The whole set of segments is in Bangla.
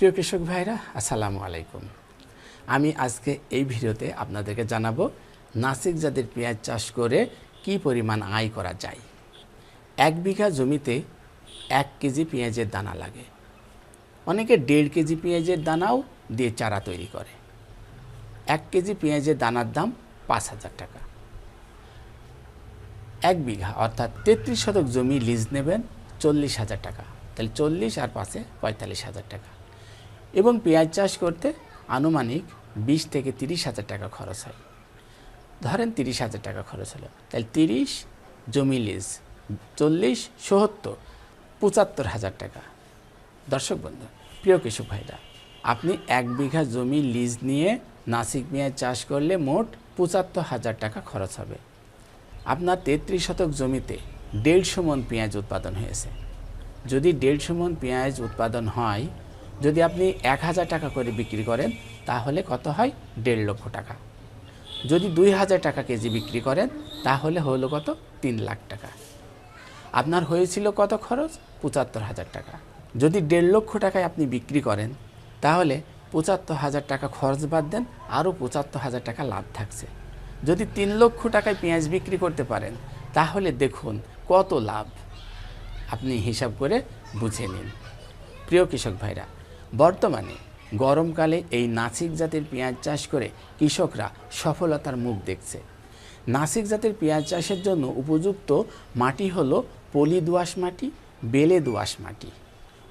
প্রিয় কৃষক ভাইরা, আসসালামু আলাইকুম। আমি আজকে এই ভিডিওতে আপনাদেরকে জানাব নাসিক জাতের পেঁয়াজ চাষ করে কি পরিমাণ আয় করা যায়। এক বিঘা জমিতে এক কেজি পেঁয়াজের দানা লাগে। অনেকে দেড় কেজি পেঁয়াজের দানাও দিয়ে চারা তৈরি করে। এক কেজি পেঁয়াজের দানার দাম পাঁচ হাজার টাকা। এক বিঘা, অর্থাৎ তেত্রিশ শতক জমি লিজ নেবেন চল্লিশ হাজার টাকা। তাহলে চল্লিশ আর পাঁচে পঁয়তাল্লিশ হাজার টাকা। এবং পেঁয়াজ চাষ করতে আনুমানিক বিশ থেকে তিরিশ হাজার টাকা খরচ হয়। ধরেন তিরিশ হাজার টাকা খরচ হলো। তাহলে তিরিশ জমি লিজ, চল্লিশ সত্তর, পঁচাত্তর হাজার টাকা। দর্শক বন্ধু, প্রিয় কৃষক ভাইরা, আপনি এক বিঘা জমি লিজ নিয়ে নাসিক পেঁয়াজ চাষ করলে মোট পঁচাত্তর হাজার টাকা খরচ হবে। আপনার তেত্রিশ শতক জমিতে দেড়শো মন পেঁয়াজ উৎপাদন হয়েছে। যদি দেড়শো মন পেঁয়াজ উৎপাদন হয় যদি আপনি এক হাজার টাকা করে বিক্রি করেন, তাহলে কত হয়? দেড় লক্ষ টাকা। যদি দুই হাজার টাকা কেজি বিক্রি করেন, তাহলে হলো কত? তিন লাখ টাকা। আপনার হয়েছিল কত খরচ? পঁচাত্তর হাজার টাকা। যদি দেড় লক্ষ টাকায় আপনি বিক্রি করেন, তাহলে পঁচাত্তর হাজার টাকা খরচ বাদ দেন, আরও পঁচাত্তর হাজার টাকা লাভ থাকছে। যদি তিন লক্ষ টাকায় পেঁয়াজ বিক্রি করতে পারেন, তাহলে দেখুন কত লাভ। আপনি হিসাব করে বুঝে নিন। প্রিয় কৃষক ভাইরা বর্তমানে গরমকালে এই নাসিক জাতের পেঁয়াজ চাষ করে কৃষকরা সফলতার মুখ দেখছে। নাসিক জাতের পেঁয়াজ চাষের জন্য উপযুক্ত মাটি হল পলি দোআঁশ মাটি বেলে দোআঁশ মাটি।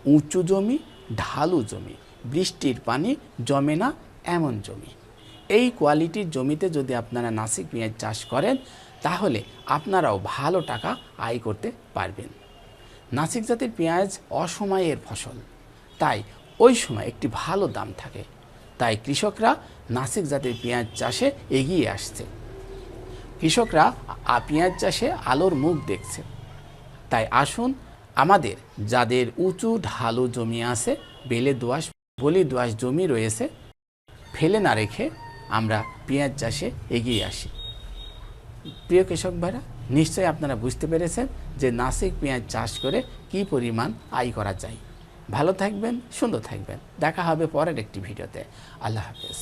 উঁচু জমি, ঢালু জমি, বৃষ্টির পানি জমে না, এমন জমি। এই কোয়ালিটির জমিতে যদি আপনারা নাসিক পেঁয়াজ চাষ করেন, তাহলে আপনারাও ভালো টাকা আয় করতে পারবেন। নাসিক জাতের পেঁয়াজ অসময়ের ফসল, তাই ওই সময় একটি ভালো দাম থাকে। তাই কৃষকরা নাসিক জাতের পেঁয়াজ চাষে এগিয়ে আসছে। কৃষকরা পেঁয়াজ চাষে আলোর মুখ দেখছে। তাই আসুন আমাদের যাদের উঁচু ঢালু জমি আছে, বেলে দোয়াশ বলি দোয়াশ জমি রয়েছে, ফেলে না রেখে আমরা পেঁয়াজ চাষে এগিয়ে আসি। প্রিয় কৃষক ভাইরা, নিশ্চয়ই আপনারা বুঝতে পেরেছেন যে নাসিক পেঁয়াজ চাষ করে কি পরিমাণ আয় করা যায়। ভালো থাকবেন সুন্দর থাকবেন। দেখা হবে পরের একটি ভিডিওতে। আল্লাহ হাফেজ।